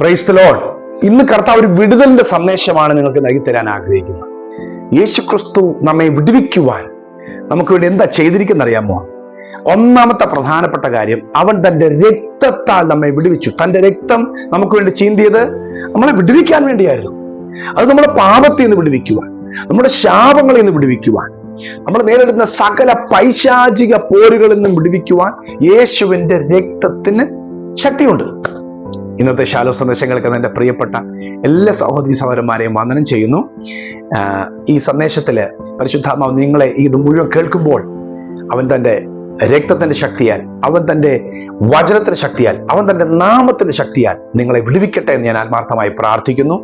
Price load ഇന്ന് കർത്താവ് ഒരു വിടുതലിന്റെ സന്ദേശമാണ് നിങ്ങൾക്ക് നൽകി തരാൻ ആഗ്രഹിക്കുന്നത്. യേശു ക്രിസ്തു നമ്മെ വിടുവിക്കുവാൻ നമുക്ക് വേണ്ടി എന്താ ചെയ്തിരിക്കുന്ന അറിയാമോ? ഒന്നാമത്തെ പ്രധാനപ്പെട്ട കാര്യം അവൻ തന്റെ രക്തത്താൽ നമ്മെ വിടുവിച്ചു. തന്റെ രക്തം നമുക്ക് വേണ്ടി ചീന്തിയത് നമ്മളെ വിടുവിക്കാൻ വേണ്ടിയായിരുന്നു. അത് നമ്മുടെ പാപത്തിൽ നിന്ന് വിടുവിക്കുവാൻ നമ്മുടെ ശാപങ്ങളിൽ നിന്ന് വിടുവിക്കുവാൻ നമ്മൾ നേരിടുന്ന സകല പൈശാചിക പോരുകളിൽ നിന്നും വിടുവിക്കുവാൻ യേശുവിന്റെ രക്തത്തിന് ശക്തിയുണ്ട്. ഇന്നത്തെ ശാലോ സന്ദേശങ്ങൾക്ക് എന്റെ പ്രിയപ്പെട്ട എല്ലാ സഹോദരി സഹോദരന്മാരെയും വന്ദനം ചെയ്യുന്നു. ഈ സന്ദേശത്തിൽ പരിശുദ്ധാത്മാവ് നിങ്ങളെ ഇത് മുഴുവൻ കേൾക്കുമ്പോൾ അവൻ തന്റെ രക്തത്തിന്റെ ശക്തിയാൽ അവൻ തന്റെ വചനത്തിന്റെ ശക്തിയാൽ അവൻ തന്റെ നാമത്തിന്റെ ശക്തിയാൽ നിങ്ങളെ വിടുവിക്കട്ടെ എന്ന് ഞാൻ ആത്മാർത്ഥമായി പ്രാർത്ഥിക്കുന്നു.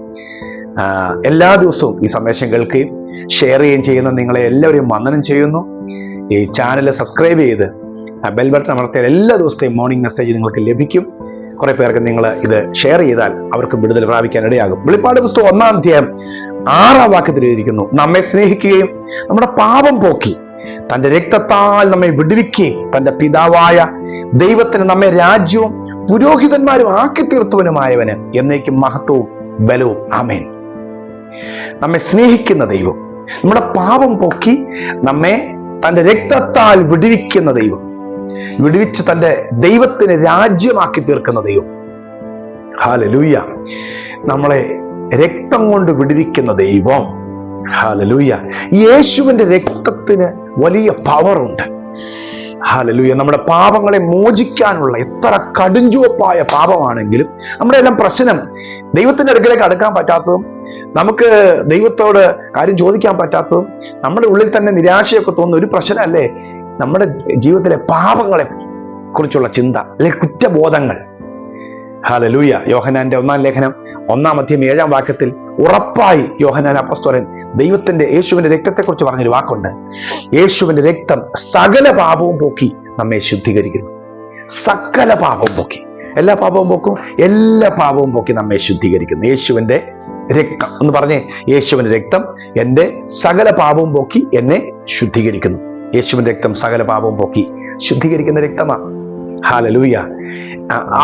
എല്ലാ ദിവസവും ഈ സന്ദേശം കേൾക്കുകയും ഷെയർ ചെയ്യുകയും ചെയ്യുന്ന നിങ്ങളെ എല്ലാവരെയും വന്ദനം ചെയ്യുന്നു. ഈ ചാനൽ സബ്സ്ക്രൈബ് ചെയ്ത് ബെൽ ബട്ടൺ അമർത്തിയാൽ എല്ലാ ദിവസത്തെയും മോർണിംഗ് മെസ്സേജ് നിങ്ങൾക്ക് ലഭിക്കും. കുറെ പേർക്ക് നിങ്ങൾ ഇത് ഷെയർ ചെയ്താൽ അവർക്ക് വിടുതൽ പ്രാപിക്കാൻ ഇടയാകും. വെളിപ്പാട് പുസ്തകം ഒന്നാം അധ്യായം ആറാം വാക്യത്തിൽ എഴുതിയിരിക്കുന്നു. നമ്മെ സ്നേഹിക്കുകയും നമ്മുടെ പാപം പോക്കി തന്റെ രക്തത്താൽ നമ്മെ വിടുവിക്കുകയും തന്റെ പിതാവായ ദൈവത്തിന് നമ്മെ രാജ്യവും പുരോഹിതന്മാരും ആക്കി തീർത്തവനുമായവന് എന്നേക്കും മഹത്വവും ബലവും. ആമേൻ. നമ്മെ സ്നേഹിക്കുന്ന ദൈവം നമ്മുടെ പാപം പോക്കി നമ്മെ തന്റെ രക്തത്താൽ വിടുവിക്കുന്ന ദൈവം വിടുവിച്ച് തന്റെ ദൈവത്തിന് രാജ്യമാക്കി തീർക്കുന്ന ദൈവം. ഹാലലൂയ നമ്മളെ രക്തം കൊണ്ട് വിടുവിക്കുന്ന ദൈവം. ഹാലലൂയ യേശുവിന്റെ രക്തത്തിന് വലിയ പവറുണ്ട് ഹാലലൂയ നമ്മുടെ പാപങ്ങളെ മോചിക്കാനുള്ള എത്ര കടുഞ്ചുവപ്പായ പാപമാണെങ്കിലും നമ്മുടെ എല്ലാം പ്രശ്നം ദൈവത്തിന്റെ അടുക്കലേക്ക് അടുക്കാൻ പറ്റാത്തതും നമുക്ക് ദൈവത്തോട് കാര്യം ചോദിക്കാൻ പറ്റാത്തതും നമ്മുടെ ഉള്ളിൽ തന്നെ നിരാശയൊക്കെ തോന്നുന്ന ഒരു പ്രശ്നമല്ലേ? നമ്മുടെ ജീവിതത്തിലെ പാപങ്ങളെ കുറിച്ചുള്ള ചിന്ത അല്ലെങ്കിൽ കുറ്റബോധങ്ങൾ. ഹാലലൂയ യോഹനാന്റെ ഒന്നാം ലേഖനം ഒന്നാം അധ്യം ഏഴാം വാക്യത്തിൽ ഉറപ്പായി യോഹനാൻ അപ്പസ്തോലൻ ദൈവത്തിന്റെ യേശുവിന്റെ രക്തത്തെക്കുറിച്ച് പറഞ്ഞൊരു വാക്കുണ്ട്. യേശുവിന്റെ രക്തം സകല പാപവും പോക്കി നമ്മെ ശുദ്ധീകരിക്കുന്നു. സകല പാപവും പോക്കി. എല്ലാ പാപവും പോക്കും? എല്ലാ പാപവും പോക്കി നമ്മെ ശുദ്ധീകരിക്കുന്നു. യേശുവിന്റെ രക്തം. എന്ന് പറഞ്ഞേ യേശുവിന്റെ രക്തം എന്റെ സകല പാപവും പോക്കി എന്നെ ശുദ്ധീകരിക്കുന്നു. യേശുവിന്റെ രക്തം സകല പാപവും പോക്കി ശുദ്ധീകരിക്കുന്ന രക്തമാണ് ഹാലലൂയ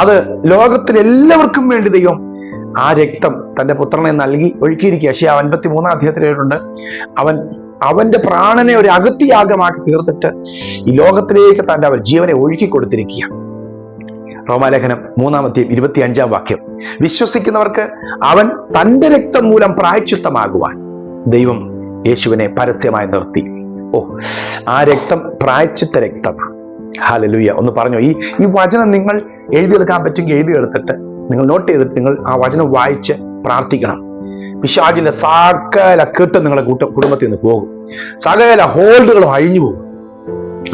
അത് ലോകത്തിൽ എല്ലാവർക്കും വേണ്ടി ദൈവം ആ രക്തം തന്റെ പുത്രനെ നൽകി ഒഴുക്കിയിരിക്കുക. പക്ഷേ അൻപത്തി മൂന്നാം അധ്യായത്തിലുണ്ട് അവൻ അവന്റെ പ്രാണനെ ഒരു അകത്തിയാഗമാക്കി തീർത്തിട്ട് ഈ ലോകത്തിലേക്ക് തന്റെ അവൻ ജീവനെ ഒഴുക്കി കൊടുത്തിരിക്കുക. റോമാലേഖനം മൂന്നാമത്തെ ഇരുപത്തി അഞ്ചാം വാക്യം. വിശ്വസിക്കുന്നവർക്ക് അവൻ തന്റെ രക്തം മൂലം പ്രായച്ചിത്തമാകുവാൻ ദൈവം യേശുവിനെ പരസ്യമായി നിർത്തി. ഓ ആ രക്തം പ്രായച്ചിത്ത രക്തമാണ് ഹാലലുയ്യ ഒന്ന് പറഞ്ഞു ഈ ഈ വചനം നിങ്ങൾ എഴുതിയെടുക്കാൻ പറ്റുമെങ്കിൽ എഴുതിയെടുത്തിട്ട് നിങ്ങൾ നോട്ട് ചെയ്തിട്ട് നിങ്ങൾ ആ വചനം വായിച്ച് പ്രാർത്ഥിക്കണം. പിശാജിന്റെ സകല കെട്ടും നിങ്ങളുടെ കൂട്ട കുടുംബത്തിൽ നിന്ന് പോകും. സകല ഹോൾഡുകളും അഴിഞ്ഞു പോകും.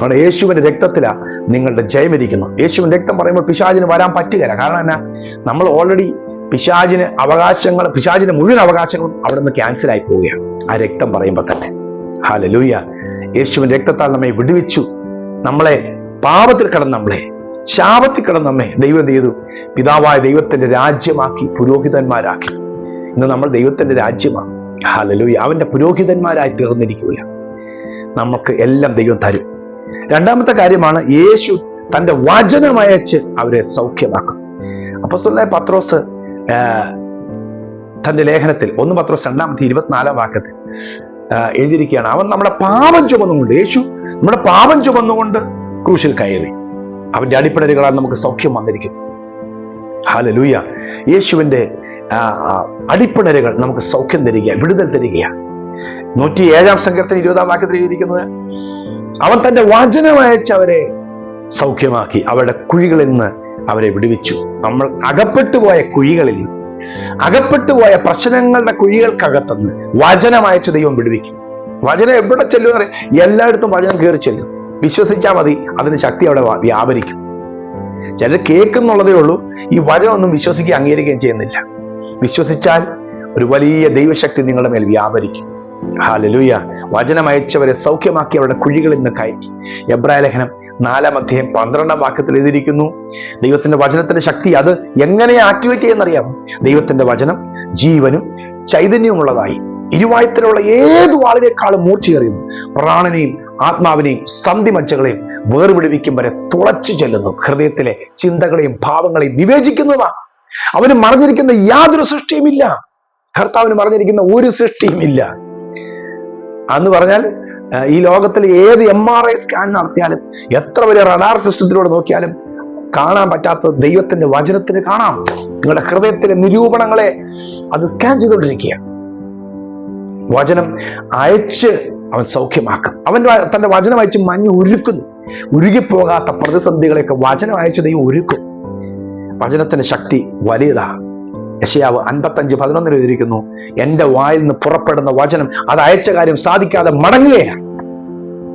അവിടെ യേശുവിന്റെ രക്തത്തിലാ നിങ്ങളുടെ ജയമിരിക്കുന്നു യേശുവിന്റെ രക്തം പറയുമ്പോൾ പിശാചിന് വരാൻ പറ്റുകയില്ല. കാരണം എന്നാ? നമ്മൾ ഓൾറെഡി പിശാചിന് അവകാശങ്ങൾ പിശാജിന് മുഴുവൻ അവകാശങ്ങളും അവിടെ നിന്ന് ക്യാൻസൽ ആയി പോവുകയാണ്. ആ രക്തം പറയുമ്പോൾ തന്നെ. ഹാലലൂയ യേശുവിന്റെ രക്തത്താൽ നമ്മെ വിടുവിച്ചു. നമ്മളെ പാപത്തിൽ കടന്ന് നമ്മളെ ശാപത്തിൽ കടന്ന് നമ്മെ ദൈവം ചെയ്തു? പിതാവായ ദൈവത്തിന്റെ രാജ്യമാക്കി പുരോഹിതന്മാരാക്കി. ഇന്ന് നമ്മൾ ദൈവത്തിന്റെ രാജ്യമാണ്. ഹാലലൂയ അവന്റെ പുരോഹിതന്മാരായി തീർന്നിരിക്കുകയാണ്. നമുക്ക് എല്ലാം ദൈവം തരും. രണ്ടാമത്തെ കാര്യമാണ് യേശു തന്റെ വചനമയച്ച് അവരെ സൗഖ്യമാക്കും. അപ്പസ്തുലായ പത്രോസ് തന്റെ ലേഖനത്തിൽ ഒന്ന് പത്രോസ് രണ്ടാമത്തെ ഇരുപത്തിനാലാം വാക്യത്തിൽ എഴുതിയിരിക്കുകയാണ്. അവൻ നമ്മുടെ പാപം ചുമന്നുകൊണ്ട് യേശു നമ്മുടെ പാപം ചുമന്നുകൊണ്ട് ക്രൂശിൽ കയറി. അവന്റെ അടിപ്പടലുകളാൽ നമുക്ക് സൗഖ്യം വന്നിരിക്കുന്നു. ഹാലലൂയ യേശുവിന്റെ അടിപ്പിണരുകൾ നമുക്ക് സൗഖ്യം തരിക വിടുതൽ തരികയാണ് നൂറ്റി ഏഴാം സങ്കീർത്തന ഇരുപതാം വാക്യത്തിൽ എഴുതിയിരിക്കുന്നത് അവൻ തന്റെ വചനം അയച്ച് അവരെ സൗഖ്യമാക്കി അവരുടെ കുഴികളിൽ നിന്ന് അവരെ വിടുവിച്ചു. നമ്മൾ അകപ്പെട്ടു പോയ കുഴികളിൽ നിന്ന് അകപ്പെട്ടു പോയ പ്രശ്നങ്ങളുടെ കുഴികൾക്കകത്തുനിന്ന് വചനം ദൈവം വിടുവിക്കും. വചനം എവിടെ ചെല്ലും അറിയാം. എല്ലായിടത്തും വചനം കയറി ചെല്ലും. വിശ്വസിച്ചാൽ മതി അതിന് ശക്തി അവിടെ വ്യാ- വ്യാപരിക്കും. ചിലർ കേൾക്കുന്നുള്ളതേ ഉള്ളൂ. ഈ വചനം ഒന്നും വിശ്വസിക്കുകയും അംഗീകരിക്കുകയും ചെയ്യുന്നില്ല. വിശ്വസിച്ചാൽ ഒരു വലിയ ദൈവശക്തി നിങ്ങളുടെ മേൽ വ്യാപരിക്കും. ഹാലലൂയ വചനം അയച്ചവരെ സൗഖ്യമാക്കി അവരുടെ കുഴികളിൽ നിന്ന് കയറ്റി. എബ്രായ ലേഖനം നാലാം അധ്യായം പന്ത്രണ്ടാം വാക്യത്തിൽ എഴുതിയിരിക്കുന്നു. ദൈവത്തിന്റെ വചനത്തിന്റെ ശക്തി അത് എങ്ങനെ ആക്ടിവേറ്റ് ചെയ്യുന്നറിയാം ദൈവത്തിന്റെ വചനം ജീവനും ചൈതന്യവുമുള്ളതായി. ഇരുവായത്തിലുള്ള ഏതു വാളിനേക്കാളും മൂർച്ചയേറിയുന്നു പ്രാണനെയും ആത്മാവിനെയും സന്ധിമജ്ജകളെയും വേർപിടിവിക്കും വരെ തുളച്ചു ചെല്ലുന്നു. ഹൃദയത്തിലെ ചിന്തകളെയും ഭാവങ്ങളെയും വിവേചിക്കുന്നതാ. അവന് മറിഞ്ഞിരിക്കുന്ന യാതൊരു സൃഷ്ടിയുമില്ല. കർത്താവിന് മറിഞ്ഞിരിക്കുന്ന ഒരു സൃഷ്ടിയുമില്ല. അന്ന് പറഞ്ഞാൽ ഈ ലോകത്തിൽ ഏത് എം ആർ ഐ സ്കാൻ നടത്തിയാലും എത്ര വലിയ റഡാർ സിസ്റ്റത്തിലൂടെ നോക്കിയാലും കാണാൻ പറ്റാത്ത ദൈവത്തിന്റെ വചനത്തിന് കാണാം. നിങ്ങളുടെ ഹൃദയത്തിലെ നിരൂപണങ്ങളെ അത് സ്കാൻ ചെയ്തുകൊണ്ടിരിക്കുക വചനം അയച്ച് അവൻ സൗഖ്യമാക്കും. അവൻ തന്റെ വചനം അയച്ച് മഞ്ഞ് ഉരുക്കുന്നു. ഉരുകിപ്പോകാത്ത പ്രതിസന്ധികളെയൊക്കെ വചനം അയച്ച് ദൈവം ഒരുക്കും വചനത്തിന്റെ ശക്തി വലിയതാണ്. യശയാവ് അൻപത്തഞ്ച് പതിനൊന്നിൽ എഴുതിയിരിക്കുന്നു എന്റെ വായിൽ നിന്ന് പുറപ്പെടുന്ന വചനം അത് അയച്ച കാര്യം സാധിക്കാതെ മടങ്ങുകയാണ്.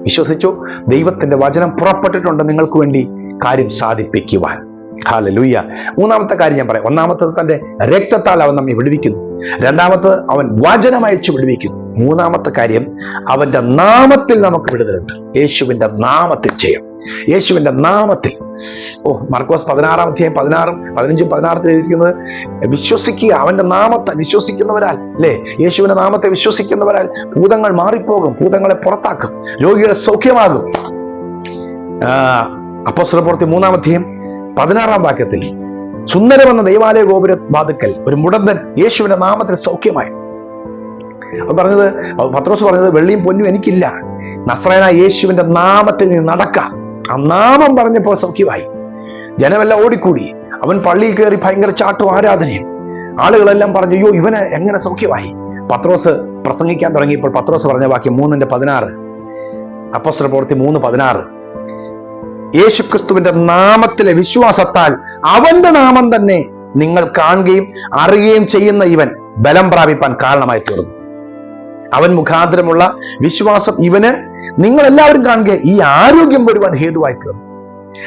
വിശ്വസിച്ചു ദൈവത്തിന്റെ വചനം പുറപ്പെട്ടിട്ടുണ്ട് നിങ്ങൾക്ക് വേണ്ടി കാര്യം സാധിപ്പിക്കുവാൻ. ഹാലലൂയ. മൂന്നാമത്തെ കാര്യം ഞാൻ പറയാം. ഒന്നാമത്തത് തന്റെ രക്തത്താൽ അവൻ നമ്മെ വിടുവിക്കുന്നു. രണ്ടാമത്തത് അവൻ വചനം അയച്ചു വിടുവിക്കുന്നു. മൂന്നാമത്തെ കാര്യം അവന്റെ നാമത്തിൽ നമുക്ക് വിടുതലുണ്ട്. യേശുവിന്റെ നാമത്തിൽ ചെയ്യാം യേശുവിന്റെ നാമത്തിൽ. ഓ മർക്കോസ് പതിനാറാം അധ്യായം പതിനാറും പതിനഞ്ചും പതിനാറത്തിൽ എഴുതിയിരിക്കുന്നത് വിശ്വസിക്കുക. അവന്റെ നാമത്തെ വിശ്വസിക്കുന്നവരാൽ അല്ലേ? യേശുവിന്റെ നാമത്തെ വിശ്വസിക്കുന്നവരാൽ ഭൂതങ്ങൾ മാറിപ്പോകും ഭൂതങ്ങളെ പുറത്താക്കും രോഗികളെ സൗഖ്യമാകും. അപ്പോസ്തല പ്രവൃത്തി മൂന്നാം പതിനാറാം വാക്യത്തിൽ സുന്ദരമെന്ന ദൈവാലയ ഗോപുര വാതുക്കൽ ഒരു മുടന്തൻ യേശുവിന്റെ നാമത്തിൽ സൗഖ്യമായി. പറഞ്ഞത് പത്രോസ് പറഞ്ഞത് വെള്ളിയും പൊന്നും എനിക്കില്ല. നസ്രേന യേശുവിന്റെ നാമത്തിൽ നീ നടക്കാം. ആ നാമം പറഞ്ഞപ്പോൾ സൗഖ്യമായി. ജനമെല്ലാം ഓടിക്കൂടി. അവൻ പള്ളിയിൽ കയറി ഭയങ്കര ചാട്ടും ആരാധനയും. ആളുകളെല്ലാം പറഞ്ഞു അയ്യോ ഇവന് എങ്ങനെ സൗഖ്യമായി? പത്രോസ് പ്രസംഗിക്കാൻ തുടങ്ങിയപ്പോൾ പത്രോസ് പറഞ്ഞ വാക്യം മൂന്നിന്റെ പതിനാറ്. അപ്പോസ്റ്റർ പ്രവൃത്തി മൂന്ന് പതിനാറ്. യേശുക്രിസ്തുവിന്റെ നാമത്തിലെ വിശ്വാസത്താൽ അവന്റെ നാമം തന്നെ നിങ്ങൾ കാണുകയും അറിയുകയും ചെയ്യുന്ന ഇവൻ ബലം പ്രാപിപ്പാൻ കാരണമായി തീർന്നു. അവൻ മുഖാന്തരമുള്ള വിശ്വാസം ഇവന് നിങ്ങൾ എല്ലാവരും കാണുക ഈ ആരോഗ്യം വരുവാൻ ഹേതുവായി തീർന്നു.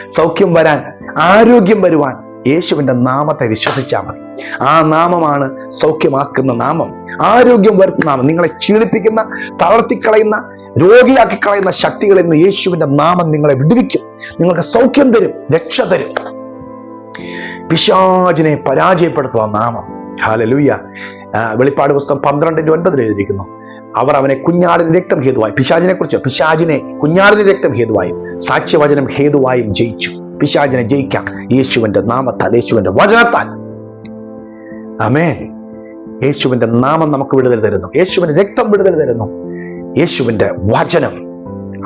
സൗഖ്യം വരാൻ ആരോഗ്യം വരുവാൻ യേശുവിന്റെ നാമത്തെ വിശ്വസിച്ചാൽ മതി. ആ നാമമാണ് സൗഖ്യമാക്കുന്ന നാമം. ആരോഗ്യം വരുത്തുന്ന നാമം. നിങ്ങളെ ക്ഷീണിപ്പിക്കുന്ന തളർത്തിക്കളയുന്ന രോഗിയാക്കി കളയുന്ന ശക്തികളിൽ നിന്ന് യേശുവിന്റെ നാമം നിങ്ങളെ വിടുവിക്കും. നിങ്ങൾക്ക് സൗഖ്യം തരും രക്ഷ തരും. പിശാചിനെ പരാജയപ്പെടുത്തുക നാമം. ഹാലലൂയ വെളിപ്പാട് പുസ്തകം പന്ത്രണ്ടിന്റെ ഒൻപതിൽ എഴുതിയിരിക്കുന്നു. അവർ അവനെ കുഞ്ഞാടിന് രക്തം ഹേതുവായി. പിശാചിനെ കുറിച്ച് പിശാചിനെ കുഞ്ഞാടിന് രക്തം ഹേതുവായും സാക്ഷ്യവചനം ഹേതുവായും ജയിച്ചു. പിശാചിനെ ജയിക്കാം. യേശുവിന്റെ നാമത്താൽ യേശുവിന്റെ വചനത്താൽ. അമേ യേശുവിന്റെ നാമം നമുക്ക് വിടുതൽ തരുന്നു. യേശുവിന്റെ രക്തം വിടുതൽ തരുന്നു. യേശുവിന്റെ വചനം.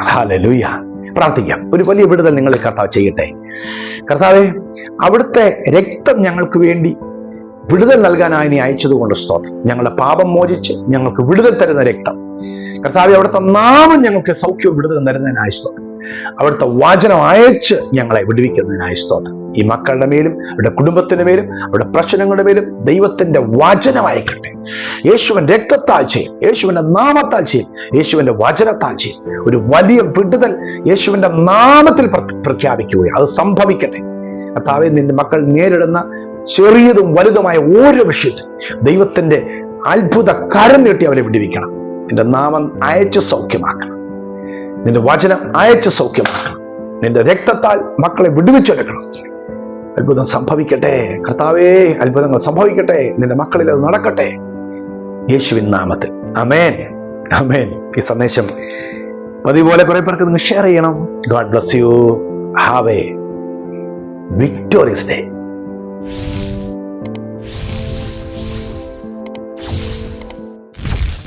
ഹാലലൂയ പ്രാർത്ഥിക്കാം. ഒരു വലിയ വിടുതൽ നിങ്ങൾ കർത്താവ് ചെയ്യട്ടെ. കർത്താവെ അവിടുത്തെ രക്തം ഞങ്ങൾക്ക് വേണ്ടി വിടുതൽ നൽകാനായി നീ അയച്ചതുകൊണ്ട് സ്തോത്രം. ഞങ്ങളുടെ പാപം മോചിച്ച് ഞങ്ങൾക്ക് വിടുതൽ തരുന്ന രക്തം. കർത്താവെ അവിടുത്തെ നാമം ഞങ്ങൾക്ക് സൗഖ്യവും വിടുതൽ തരുന്നതിനായി സ്തോത്രം. അവിടുത്തെ വാചനം അയച്ച് ഞങ്ങളെ വിടുവിക്കുന്നതിനായി സ്തോത്രം. ഈ മക്കളുടെ മേലും അവരുടെ കുടുംബത്തിന്റെ മേലും അവരുടെ പ്രശ്നങ്ങളുടെ മേലും ദൈവത്തിന്റെ വാചനം അയക്കട്ടെ. യേശുവൻ രക്തത്താൽ ചെയ്യും യേശുവിന്റെ നാമത്താൽ ചെയ്യും യേശുവിന്റെ വചനത്താൽ ചെയ്യും. ഒരു വലിയ വിടുതൽ യേശുവിന്റെ നാമത്തിൽ പ്ര- പ്രഖ്യാപിക്കുകയും അത് സംഭവിക്കട്ടെ. കർത്താവെ നിന്റെ മക്കൾ നേരിടുന്ന ചെറിയതും വലുതുമായ ഓരോ വിഷയത്തിൽ ദൈവത്തിന്റെ അത്ഭുത കരം നീട്ടി അവരെ വിടുവിക്കണം. എന്റെ നാമം അയച്ച് സൗഖ്യമാക്കണം. നിന്റെ വചനം അയച്ച് സൗഖ്യമാക്കണം. നിന്റെ രക്തത്താൽ മക്കളെ വിടുവിച്ചെടുക്കണം അത്ഭുതം സംഭവിക്കട്ടെ. കർത്താവേ അത്ഭുതങ്ങൾ സംഭവിക്കട്ടെ. നിന്റെ മക്കളിൽ അത് നടക്കട്ടെ. യേശുവിൻ നാമത്തിൽ. അമേൻ അമേൻ ഈ സന്ദേശം പതിപോലെ കുറെ പേർക്ക് നിങ്ങൾ ഷെയർ ചെയ്യണം. God bless you have a victorious day